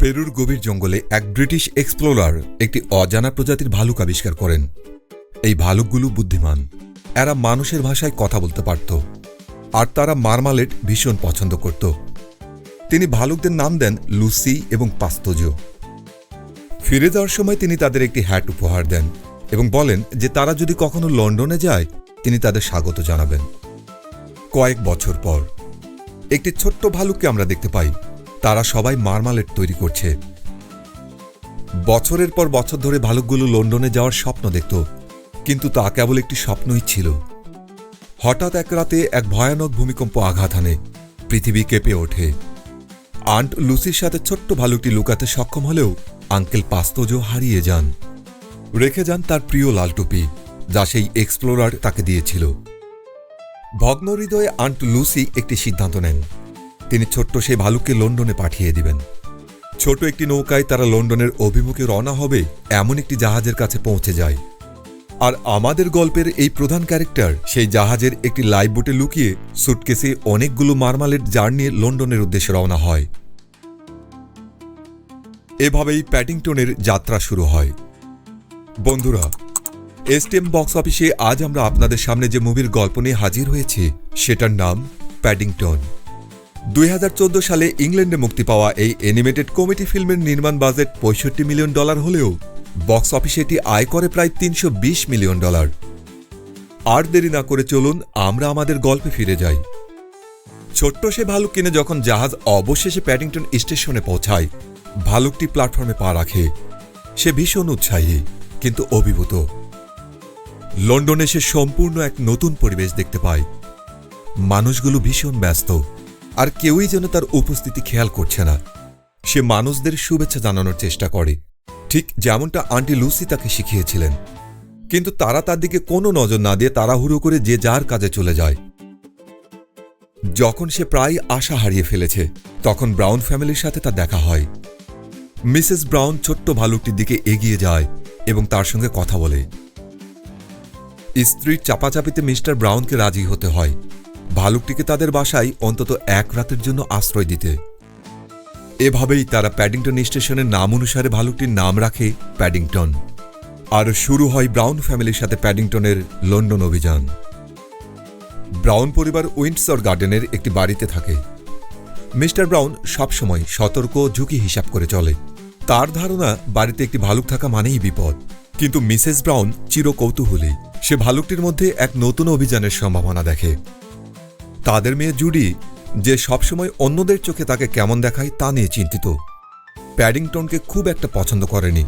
পেরুর গভীর জঙ্গলে এক ব্রিটিশ এক্সপ্লোরার একটি অজানা প্রজাতির ভালুক আবিষ্কার করেন। এই ভালুকগুলো বুদ্ধিমান। এরা মানুষের ভাষায় কথা বলতে পারত। আর তারা মারমালেট ভীষণ পছন্দ করত। তিনি ভালুকদের নাম দেন লুসি এবং পাস্তোজো। ফিরে যাওয়ার সময় তিনি তাদের একটি হ্যাট উপহার দেন এবং বলেন যে তারা যদি কখনো লন্ডনে যায়, তিনি তাদের স্বাগত জানাবেন। কয়েক বছর পর, একটি ছোট্ট ভালুককে আমরা দেখতে পাই। তারা সবাই মারমালেট তৈরি করছে। বছরের পর বছর ধরে ভালুকগুলো লন্ডনে যাওয়ার স্বপ্ন দেখত, কিন্তু তা কেবল একটি স্বপ্নই ছিল। হঠাৎ এক রাতে এক ভয়ানক ভূমিকম্প আঘাত হানে, পৃথিবী কেঁপে ওঠে। আন্ট লুসির সাথে ছোট্ট ভালুকটি লুকাতে সক্ষম হলেও আঙ্কেল পাস্তোজো হারিয়ে যান। রেখে যান তার প্রিয় লাল টুপি, যা সেই এক্সপ্লোরার তাকে দিয়েছিল। ভগ্ন হৃদয়ে আন্ট লুসি একটি সিদ্ধান্ত নেন। তিনি ছোট্ট সেই ভালুককে লন্ডনে পাঠিয়ে দিবেন। ছোট একটি নৌকায় তারা লন্ডনের অভিমুখে রওনা হবে, এমন একটি জাহাজের কাছে পৌঁছে যায়। আর আমাদের গল্পের এই প্রধান ক্যারেক্টার সেই জাহাজের একটি লাইফ বোটে লুকিয়ে সুটকেসে অনেকগুলো মারমালের জার নিয়ে লন্ডনের উদ্দেশ্যে রওনা হয়। এভাবেই প্যাডিংটনের যাত্রা শুরু হয়। বন্ধুরা, এসটিএম বক্স অফিসে আজ আমরা আপনাদের সামনে যে মুভির গল্প নিয়ে হাজির হয়েছি, সেটার নাম প্যাডিংটন দুই হাজার চোদ্দ সালে ইংল্যান্ডে মুক্তি পাওয়া এই অ্যানিমেটেড কমেডি ফিল্মের নির্মাণ বাজেট পঁয়ষট্টি মিলিয়ন ডলার হলেও বক্স অফিসে এটি আয় করে প্রায় তিনশো বিশ মিলিয়ন ডলার আর দেরি না করে চলুন আমরা আমাদের গল্পে ফিরে যাই। ছোট্ট সে ভালুক কিনে যখন জাহাজ অবশেষে প্যাডিংটন স্টেশনে পৌঁছায়, ভালুকটি প্ল্যাটফর্মে পা রাখে। সে ভীষণ উৎসাহী, কিন্তু অভিভূত। লন্ডনে সে সম্পূর্ণ এক নতুন পরিবেশ দেখতে পায়। মানুষগুলো ভীষণ ব্যস্ত। আর কেউই যেন তার উপস্থিতি খেয়াল করছে না। সে মানুষদের শুভেচ্ছা জানানোর চেষ্টা করে। ঠিক যেমনটা আন্টি লুসি তাকে শিখিয়েছিলেন। কিন্তু তারা তার দিকে কোনো নজর না দিয়ে তাড়াহুড়ো করে যে যার কাজে চলে যায়। যখন সে প্রায় আশা হারিয়ে ফেলেছে, তখন ব্রাউন ফ্যামিলির সাথে তার দেখা হয়। মিসেস ব্রাউন ছোট্ট ভালুকটির দিকে এগিয়ে যায় এবং তার সঙ্গে কথা বলে। স্ত্রীর চাপাচাপিতে মিস্টার ব্রাউনকে রাজি হতে হয়। ভালুকটিকে তাদের বাসায় অন্তত এক রাতের জন্য আশ্রয় দিতে। এভাবেই তারা প্যাডিংটন স্টেশনের নাম অনুসারে ভালুকটির নাম রাখে প্যাডিংটন। আর শুরু হয় ব্রাউন ফ্যামিলির সাথে প্যাডিংটনের লন্ডন অভিযান। ব্রাউন পরিবার উইন্ডসর গার্ডেনের একটি বাড়িতে থাকে। মিস্টার ব্রাউন সবসময় সতর্ক, ঝুঁকি হিসাব করে চলে। তার ধারণা, বাড়িতে একটি ভালুক থাকা মানেই বিপদ। কিন্তু মিসেস ব্রাউন চির কৌতূহলী সে ভালুকটির মধ্যে এক নতুন অভিযানের সম্ভাবনা দেখে। তাদের মেয়ে জুডি, যে সবসময় অন্যদের চোখে তাকে কেমন দেখায় তা নিয়ে চিন্তিত। প্যাডিংটনকে খুব একটা পছন্দ করেনি।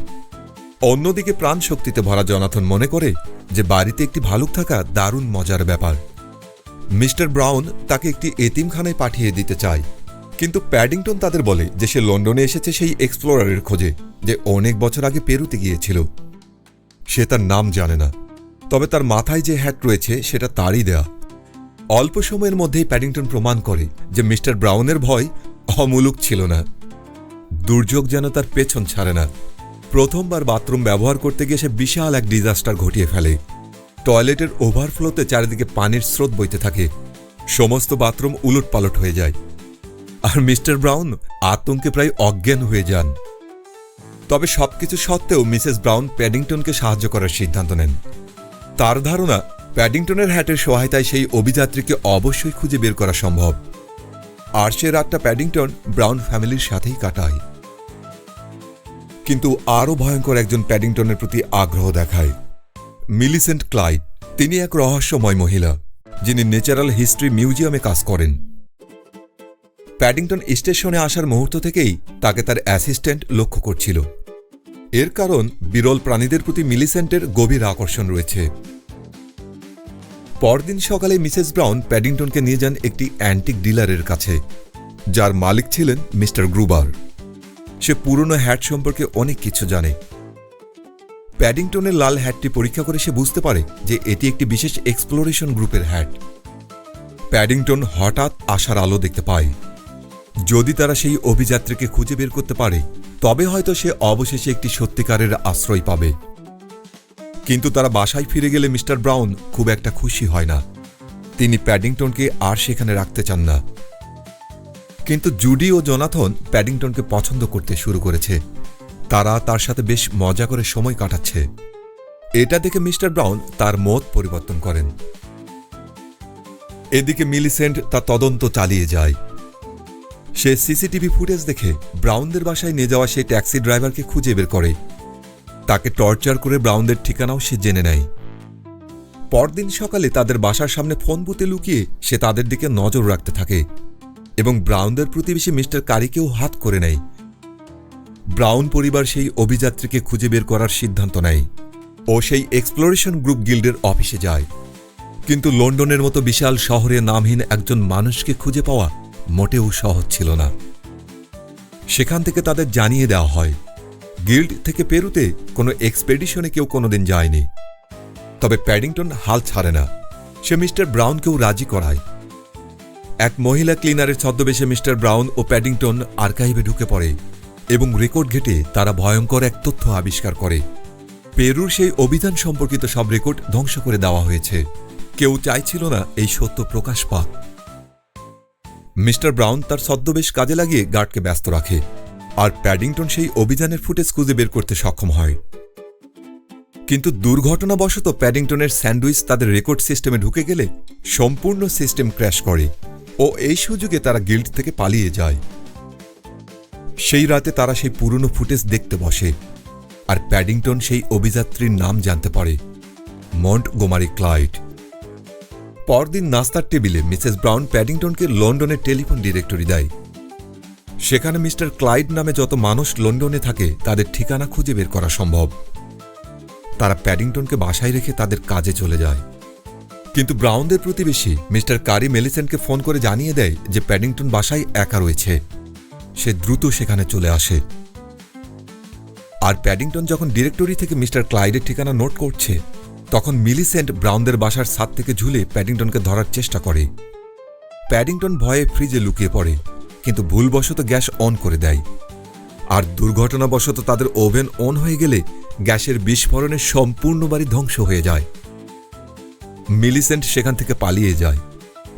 অন্যদিকে প্রাণ শক্তিতে ভরা জনাথন মনে করে যে বাড়িতে একটি ভালুক থাকা দারুণ মজার ব্যাপার। মিস্টার ব্রাউন তাকে একটি এতিমখানায় পাঠিয়ে দিতে চায়, কিন্তু প্যাডিংটন তাদের বলে যে সে লন্ডনে এসেছে সেই এক্সপ্লোরারের খোঁজে, যে অনেক বছর আগে পেরুতে গিয়েছিল। সে তার নাম জানে না, তবে তার মাথায় যে হ্যাট রয়েছে সেটা তারই দেয়া। অল্প সময়ের মধ্যেই প্যাডিংটন প্রমাণ করে যে মিস্টার ব্রাউনের ভয় অমূলক ছিল না। দুর্যোগ যেন তার পেছন ছাড়ে না। প্রথমবার বাথরুম ব্যবহার করতে গিয়ে সে বিশাল এক ডিজাস্টার ঘটিয়ে ফেলে। টয়লেটের ওভারফ্লোতে চারিদিকে পানির স্রোত বইতে থাকে। সমস্ত বাথরুম উলটপালট হয়ে যায়। আর মিস্টার ব্রাউন আতঙ্কে প্রায় অজ্ঞান হয়ে যান। তবে সবকিছু সত্ত্বেও মিসেস ব্রাউন প্যাডিংটনকে সাহায্য করার সিদ্ধান্ত নেন। তার ধারণা প্যাডিংটনের হ্যাটের সহায়তায় সেই অভিযাত্রীকে অবশ্যই খুঁজে বের করা সম্ভব। আর সে রাতটা প্যাডিংটন ব্রাউন ফ্যামিলির সাথেই কাটায়। কিন্তু আরও ভয়ঙ্কর একজন প্যাডিংটনের প্রতি আগ্রহ দেখায়। মিলিসেন্ট ক্লাইড তিনি এক রহস্যময় মহিলা, যিনি ন্যাচারাল হিস্ট্রি মিউজিয়ামে কাজ করেন। প্যাডিংটন স্টেশনে আসার মুহূর্ত থেকেই তাকে তার অ্যাসিস্ট্যান্ট লক্ষ্য করছিল। এর কারণ বিরল প্রাণীদের প্রতি মিলিসেন্টের গভীর আকর্ষণ রয়েছে। পরদিন সকালে মিসেস ব্রাউন প্যাডিংটনকে নিয়ে যান একটি অ্যান্টিক ডিলারের কাছে, যার মালিক ছিলেন মিস্টার গ্রুবার। সে পুরনো হ্যাট সম্পর্কে অনেক কিছু জানে। প্যাডিংটনের লাল হ্যাটটি পরীক্ষা করে সে বুঝতে পারে যে এটি একটি বিশেষ এক্সপ্লোরেশন গ্রুপের হ্যাট। প্যাডিংটন হঠাৎ আশার আলো দেখতে পায়। যদি তারা সেই অভিযাত্রীকে খুঁজে বের করতে পারে, তবে হয়তো সে অবশেষে একটি সত্যিকারের আশ্রয় পাবে। কিন্তু তারা বাসায় ফিরে গেলে মিস্টার ব্রাউন খুব একটা খুশি হয় না। তিনি প্যাডিংটনকে আর সেখানে রাখতে চান না। কিন্তু জুডি ও জোনাথন প্যাডিংটনকে পছন্দ করতে শুরু করেছে। তারা তার সাথে বেশ মজা করে সময় কাটাচ্ছে। এটা দেখে মিস্টার ব্রাউন তার মত পরিবর্তন করেন। এদিকে মিলিসেন্ট তা তদন্ত চালিয়ে যায়। সে সিসিটিভি ফুটেজ দেখে ব্রাউনদের বাসায় নিয়ে যাওয়া সেই ট্যাক্সি ড্রাইভারকে খুঁজে বের করে। তাকে টর্চার করে ব্রাউনদের ঠিকানাও সে জেনে নেয়। পরদিন সকালে তাদের বাসার সামনে ফোন বুতে লুকিয়ে সে তাদের দিকে নজর রাখতে থাকে এবং ব্রাউনদের প্রতিবেশী মিস্টার কারিকেও হাত করে নেয়। ব্রাউন পরিবার সেই অভিযাত্রীকে খুঁজে বের করার সিদ্ধান্ত নেয় ও সেই এক্সপ্লোরেশন গ্রুপ গিল্ডের অফিসে যায়। কিন্তু লন্ডনের মতো বিশাল শহরে নামহীন একজন মানুষকে খুঁজে পাওয়া মোটেও সহজ ছিল না। সেখান থেকে তাদের জানিয়ে দেওয়া হয় গিল্ড থেকে পেরুতে কোনো এক্সপেডিশনে কেউ কোনোদিন যায়নি। তবে প্যাডিংটন হাল ছাড়ে না। সে মিস্টার ব্রাউনকেও রাজি করায়। এক মহিলা ক্লিনারের ছদ্মবেশে মিস্টার ব্রাউন ও প্যাডিংটন আর্কাইভে ঢুকে পড়ে এবং রেকর্ড ঘেটে তারা ভয়ঙ্কর এক তথ্য আবিষ্কার করে। পেরুর সেই অভিযান সম্পর্কিত সব রেকর্ড ধ্বংস করে দেওয়া হয়েছে। কেউ চাইছিল না এই সত্য প্রকাশ পাক। মিস্টার ব্রাউন তার ছদ্মবেশ কাজে লাগিয়ে গার্ডকে ব্যস্ত রাখে। আর প্যাডিংটন সেই অভিযানের ফুটেজ খুঁজে বের করতে সক্ষম হয়। কিন্তু দুর্ঘটনাবশত প্যাডিংটনের স্যান্ডউইচ তাদের রেকর্ড সিস্টেমে ঢুকে গেলে সম্পূর্ণ সিস্টেম ক্র্যাশ করে ও এই সুযোগে তারা গিল্ড থেকে পালিয়ে যায়। সেই রাতে তারা সেই পুরনো ফুটেজ দেখতে বসে আর প্যাডিংটন সেই অভিযাত্রীর নাম জানতে পারে মন্ট গোমারি ক্লাইড। পরদিন নাস্তার টেবিলে মিসেস ব্রাউন প্যাডিংটনকে লন্ডনের টেলিফোন ডিরেক্টরি দেয়। সেখানে মিস্টার ক্লাইড নামে যত মানুষ লন্ডনে থাকে, তাদের ঠিকানা খুঁজে বের করা সম্ভব। তারা প্যাডিংটনকে বাসায় রেখে তাদের কাজে চলে যায়। কিন্তু ব্রাউনদের প্রতিবেশী, মিস্টার কারি মেলিসেন্টকে ফোন করে জানিয়ে দেয় যে প্যাডিংটন বাসায় একা রয়েছে। সে দ্রুত সেখানে চলে আসে। আর প্যাডিংটন যখন ডিরেক্টরি থেকে মিস্টার ক্লাইডের ঠিকানা নোট করছে, তখন মিলিসেন্ট ব্রাউনদের বাসার ছাদ থেকে ঝুলে প্যাডিংটনকে ধরার চেষ্টা করে। প্যাডিংটন ভয়ে ফ্রিজে লুকিয়ে পড়ে। কিন্তু ভুলবশত গ্যাস অন করে দেয়। আর দুর্ঘটনাবশত তাদের ওভেন অন হয়ে গেলে গ্যাসের বিস্ফোরণে সম্পূর্ণ বাড়ি ধ্বংস হয়ে যায়। মিলিসেন্ট সেখান থেকে পালিয়ে যায়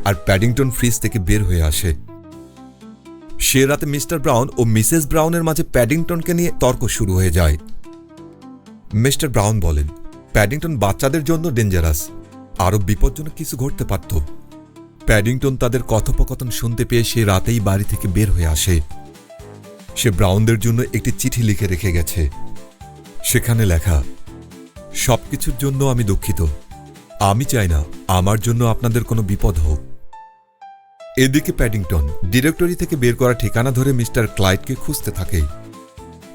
আর প্যাডিংটন ফ্রিজ থেকে বের হয়ে আসে। সে রাতে মিস্টার ব্রাউন ও মিসেস ব্রাউনের মাঝে প্যাডিংটনকে নিয়ে তর্ক শুরু হয়ে যায়। মিস্টার ব্রাউন বলেন, প্যাডিংটন বাচ্চাদের জন্য ডেঞ্জারাস। আরও বিপজ্জনক কিছু ঘটতে পারত। প্যাডিংটন তাদের কথোপকথন শুনতে পেয়ে সে রাতেই বাড়ি থেকে বের হয়ে আসে। সে ব্রাউনদের জন্য একটি চিঠি লিখে রেখে গেছে। সেখানে লেখা সব কিছুর জন্য আমি দুঃখিত। আমি চাই না আমার জন্য আপনাদের কোনো বিপদ হোক। এদিকে প্যাডিংটন ডিরেক্টরি থেকে বের করা ঠিকানা ধরে মিস্টার ক্লাইডকে খুঁজতে থাকে।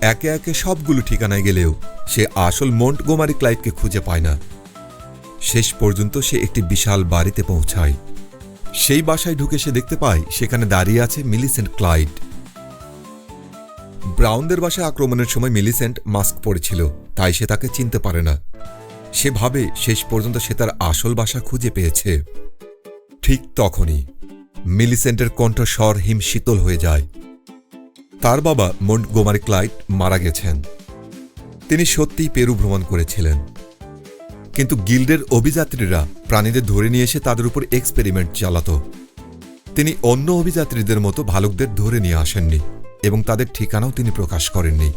একে একে সবগুলো ঠিকানায় গেলেও সে আসল মন্ট গোমারি ক্লাইডকে খুঁজে পায় না। শেষ পর্যন্ত সে একটি বিশাল বাড়িতে পৌঁছায়। সেই বাসায় ঢুকে সে দেখতে পায় সেখানে দাঁড়িয়ে আছে মিলিসেন্ট ক্লাইড। ব্রাউনদের বাসায় আক্রমণের সময় মিলিসেন্ট মাস্ক পরেছিল, তাই সে তাকে চিনতে পারে না। সে ভাবে শেষ পর্যন্ত সে তার আসল বাসা খুঁজে পেয়েছে। ঠিক তখনই মিলিসেন্টের কণ্ঠস্বর হিম শীতল হয়ে যায়। তার বাবা মন্ট গোমারি ক্লাইড মারা গেছেন। তিনি সত্যিই পেরু ভ্রমণ করেছিলেন। কিন্তু গিল্ডের অভিযাত্রীরা প্রাণীদের ধরে নিয়ে এসে তাদের উপর এক্সপেরিমেন্ট চালাত। তিনি অন্য অভিযাত্রীদের মতো ভালুকদের ধরে নিয়ে আসেননি এবং তাদের ঠিকানাও তিনি প্রকাশ করেননি।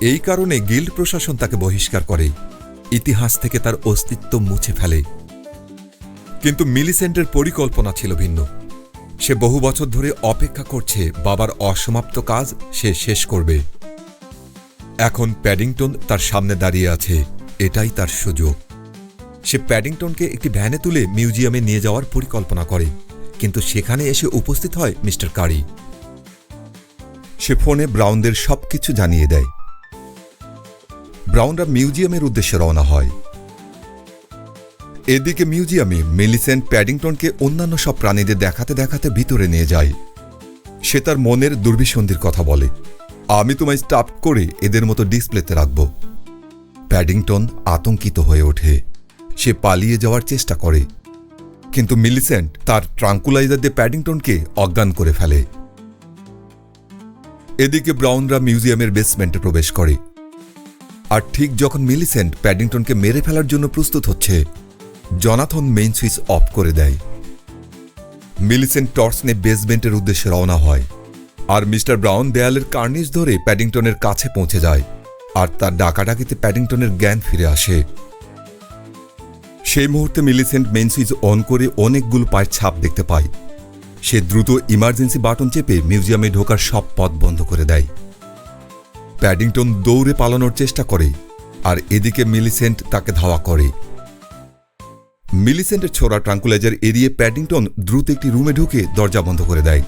এই কারণে গিল্ড প্রশাসন তাকে বহিষ্কার করে, ইতিহাস থেকে তার অস্তিত্ব মুছে ফেলে। কিন্তু মিলিসেন্টের পরিকল্পনা ছিল ভিন্ন। সে বহু বছর ধরে অপেক্ষা করছে, বাবার অসমাপ্ত কাজ সে শেষ করবে। এখন প্যাডিংটন তার সামনে দাঁড়িয়ে আছে, এটাই তার সুযোগ। সে প্যাডিংটনকে একটি ভ্যানে তুলে মিউজিয়ামে নিয়ে যাওয়ার পরিকল্পনা করে। কিন্তু সেখানে এসে উপস্থিত হয় মিস্টার কারি। সে ফোনে ব্রাউনদের সবকিছু জানিয়ে দেয়। ব্রাউনরা মিউজিয়ামের উদ্দেশ্যে রওনা হয়। এদিকে মিউজিয়ামে মেলিসেন্ট প্যাডিংটনকে অন্যান্য সব প্রাণীদের দেখাতে দেখাতে ভিতরে নিয়ে যায়। সে তার মনের দুর্বিসন্ধির কথা বলে, আমি তোমায় স্টাফ করে এদের মতো ডিসপ্লেতে রাখব। প্যাডিংটন আতঙ্কিত হয়ে ওঠে। সে পালিয়ে যাওয়ার চেষ্টা করে। কিন্তু মিলিসেন্ট তার ট্রাঙ্কুলাইজার দিয়ে প্যাডিংটনকে অজ্ঞান করে ফেলে। এদিকে ব্রাউনরা মিউজিয়ামের বেসমেন্টে প্রবেশ করে। আর ঠিক যখন মিলিসেন্ট প্যাডিংটনকে মেরে ফেলার জন্য প্রস্তুত হচ্ছে, জনাথন মেইন সুইচ অফ করে দেয়। মিলিসেন্ট টর্চ বেসমেন্টের উদ্দেশ্যে রওনা হয় আর মিস্টার ব্রাউন দেয়ালের কার্নিশ ধরে প্যাডিংটনের কাছে পৌঁছে যায় আর তার ডাকাডাকিতে প্যাডিংটনের জ্ঞান ফিরে আসে। সেই মুহূর্তে মিলিসেন্ট মেন সুইচ অন করে অনেকগুলো পায়ের ছাপ দেখতে পায়। সে দ্রুত ইমার্জেন্সি বাটন চেপে মিউজিয়ামে ঢোকার সব পথ বন্ধ করে দেয়। প্যাডিংটন দৌড়ে পালানোর চেষ্টা করে আর এদিকে মিলিসেন্ট তাকে ধাওয়া করে। মিলিসেন্টের ছোড়া ট্রাঙ্কুলাইজার এড়িয়ে প্যাডিংটন দ্রুত একটি রুমে ঢুকে দরজা বন্ধ করে দেয়।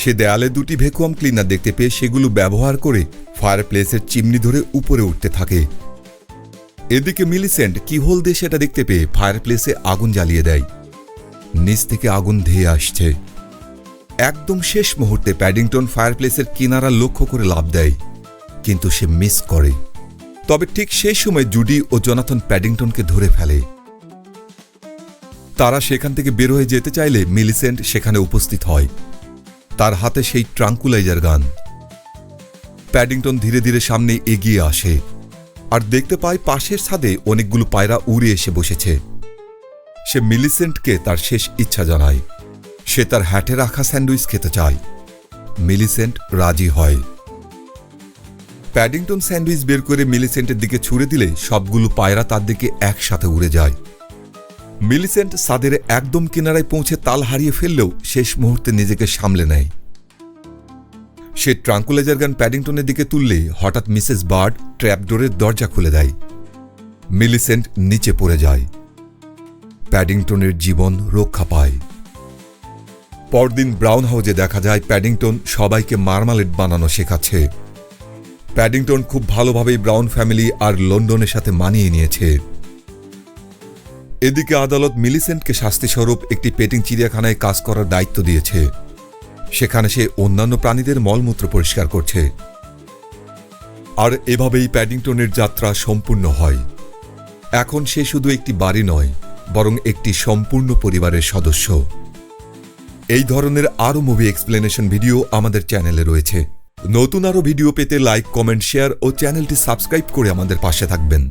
সে দেয়ালে দুটি ভ্যাকুয়াম ক্লিনার দেখতে পেয়ে সেগুলো ব্যবহার করে ফায়ার প্লেসের চিমনি ধরে উপরে উঠতে থাকে। এদিকে মিলিসেন্ট কি হোল দিয়ে সেটা দেখতে পেয়ে ফায়ার প্লেসে আগুন জ্বালিয়ে দেয়। নিচ থেকে আগুন ধেয়ে আসছে। একদম শেষ মুহূর্তে প্যাডিংটন ফায়ারপ্লেসের কিনারা লক্ষ্য করে লাভ দেয়, কিন্তু সে মিস করে। তবে ঠিক সেই সময় জুডি ও জনাথন প্যাডিংটনকে ধরে ফেলে। তারা সেখান থেকে বের হয়ে যেতে চাইলে মিলিসেন্ট সেখানে উপস্থিত হয়। তার হাতে সেই ট্রাঙ্কুলাইজার গান। প্যাডিংটন ধীরে ধীরে সামনে এগিয়ে আসে। আর দেখতে পায় পাশের ছাদে অনেকগুলো পায়রা উড়ে এসে বসেছে। সে মিলিসেন্টকে তার শেষ ইচ্ছা জানায়। সে তার হ্যাটে রাখা স্যান্ডউইচ খেতে চায়। মিলিসেন্ট রাজি হয়। প্যাডিংটন স্যান্ডউইচ বের করে মিলিসেন্টের দিকে ছুড়ে দিলে সবগুলো পায়রা তার দিকে একসাথে উড়ে যায়। মিলিসেন্ট সাদের একদম কিনারায় পৌঁছে তাল হারিয়ে ফেললেও শেষ মুহূর্তে নিজেকে সামলে নেয়। সে ট্রাঙ্কুলাইজার গান প্যাডিংটনের দিকে তুললে হঠাৎ মিসেস বার্ড ট্র্যাপডোরের দরজা খুলে দেয়। মিলিসেন্ট নিচে পড়ে যায়। প্যাডিংটনের জীবন রক্ষা পায়। পরদিন ব্রাউন হাউজে দেখা যায় প্যাডিংটন সবাইকে মারমালেট বানানো শেখাচ্ছে। প্যাডিংটন খুব ভালোভাবেই ব্রাউন ফ্যামিলি আর লন্ডনের সাথে মানিয়ে নিয়েছে। এদিকে আদালত মিলিসেন্টকে শাস্তিস্বরূপ একটি পেটিং চিড়িয়াখানায় কাজ করার দায়িত্ব দিয়েছে। সেখানে সে অন্যান্য প্রাণীদের মলমূত্র পরিষ্কার করছে। আর এভাবেই প্যাডিংটনের যাত্রা সম্পূর্ণ হয়। এখন সে শুধু একটি বাড়ি নয়, বরং একটি সম্পূর্ণ পরিবারের সদস্য। এই ধরনের আরও মুভি এক্সপ্লেনেশন ভিডিও আমাদের চ্যানেলে রয়েছে। নতুন আরও ভিডিও পেতে লাইক কমেন্ট শেয়ার ও চ্যানেলটি সাবস্ক্রাইব করে আমাদের পাশে থাকবেন।